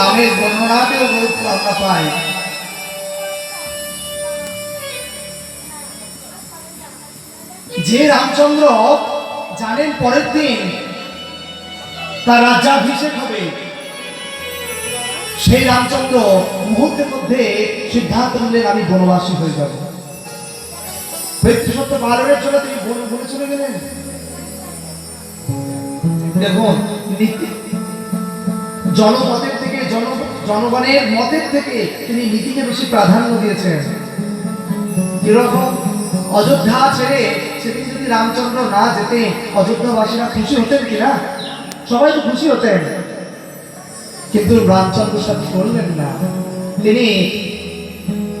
রামের বর্ণনাতেও আমরা পাই। যে রামচন্দ্র জানেন পরের দিন তার রাজ্যাভিষেক হবে, সেই রামচন্দ্র মুহূর্তের মধ্যে সিদ্ধান্ত নিলেন আমি বনবাসী হয়ে যাব। সত্য পালনের জন্য তিনি বন বনে চলে গেলেন। দেখুন, নীতি- জনমতের থেকে জন জনগণের মতের থেকে তিনি নীতিকে বেশি প্রাধান্য দিয়েছেন। কীরকম অযোধ্যা ছেড়ে সেদিন যদি রামচন্দ্র না যেতে অযোধ্যাবাসীরা খুশি হতেন কিনা? সবাই তো খুশি হতেন। কিন্তু রামচন্দ্র সাথে করলেন না। তিনি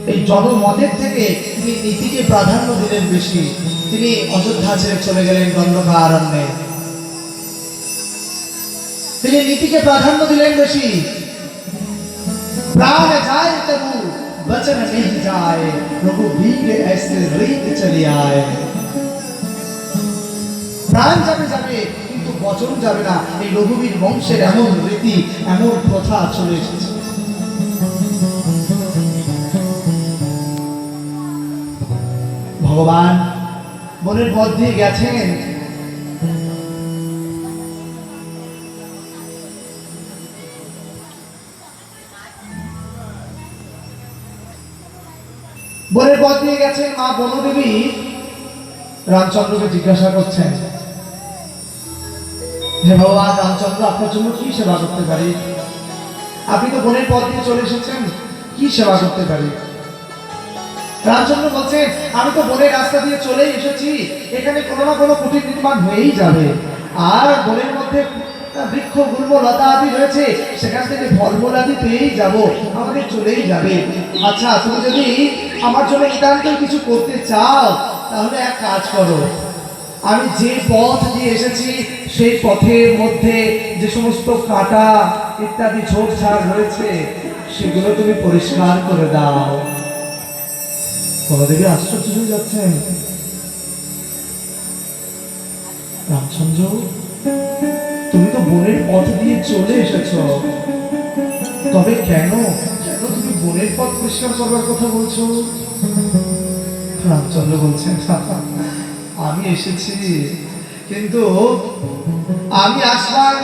এই জনমতের থেকে তিনি নীতিকে প্রাধান্য দিলেন বেশি। তিনি অযোধ্যা ছেড়ে চলে গেলেন দণ্ডকা আরণ্যে। তিনি নীতিকে প্রাধান্য দিলেন বেশি। प्राण जाए तबु वचन नहीं जाए रघुवीर ऐसे रीत चले आए প্রাণ যাবে যাবে কিন্তু বচন যাবে না এই রঘুবীর বংশের এমন রীতি এমন প্রথা চলে এসেছে ভগবান বনের পথ দিয়ে গেছেন বনের পথ দিয়ে গেছেন মা বনদেবী। রামচন্দ্রকে জিজ্ঞাসা করছেন, হে ভগবান, রামচন্দ্র, আপনার জন্য কি সেবা করতে পারি? আপনি তো বনের পথ দিয়ে চলে এসেছেন, কি সেবা করতে পারি? রামচন্দ্র বলছেন আমি তো বনের রাস্তা দিয়ে চলেই এসেছি, এখানে কোনো না কোনো কুটির নির্মাণ হয়েই যাবে। আর বনের মধ্যে বৃক্ষ গুল্ম লতা আদি রয়েছে, সেখান থেকে ফলমূল আদি পেয়েই যাব আমাদের চলেই যাবে। আচ্ছা তুমি যদি আমার জন্য নিতান্ত কিছু করতে চাও, তাহলে এক কাজ করো। আমি যে পথ দিয়ে এসেছি, সেই পথের মধ্যে যে সমস্ত কাটা ইত্যাদি ঝোপঝাড় রয়েছে, সেগুলো তুমি পরিষ্কার করে দাও। বলদেবী আশ্চর্য হয়ে যাচ্ছেন। রামচন্দ্র? তুমি তো বনের পথ দিয়ে চলে এসেছ। তবে কেন? কেন তুমি বনের পথ পরিষ্কার করবার কথা বলছো? রামচন্দ্র বলছেন, আমি এসেছি, কিন্তু আমি আসবার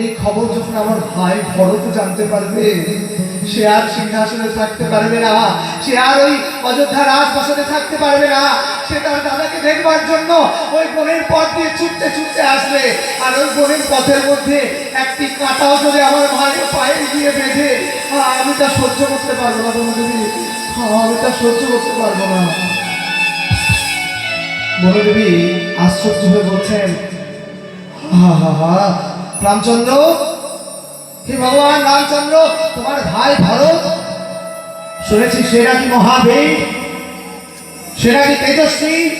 এই খবর যখন আমার ভাই ভরত জানতে পারবে সে আর সিংহাসনে থাকতে পারবে না সে আর ওই অযোধ্যা রাজপ্রাসাদে থাকতে পারবে না সে তার দাদাকে দেখবার জন্য ওই বনের পথ দিয়ে ছুটতে ছুটতে আসবে। আর ওই বনের পথের মধ্যে একটি কাঁটাও যদি আমার ভাইয়ের পায়ে দিয়ে বেঁধে আমি তা সহ্য করতে পারব না বনদেবী আহ, আমি তা সহ্য করতে পারব না। বনদেবী আশ্চর্য হয়ে বলছেন হা হা হা রামচন্দ্র? হে ভগবান, রামচন্দ্র, তোমার ভাই ভরত? শুনেছি সে নাকি মহাবীর। সে নাকি তেজস্বী।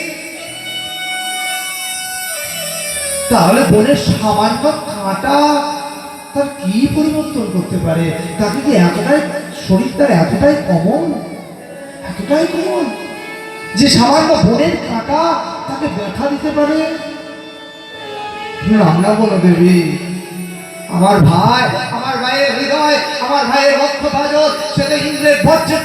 তাহলে বনের সামান্য কাঁটা তার কি পরিবর্তন করতে পারে? তাকে কি এতটাই শরীর তার এতটাই কমন? এতটাই কমন? যে সামান্য বনের কাঁটা তাকে ব্যথা দিতে পারে? রান্না বলো দেবী। আমার ভাই আমার ভাইয়ের হৃদয় আমার ভাইয়ের রক্ত ভাজত সেটা ইন্দ্রের বজ্রের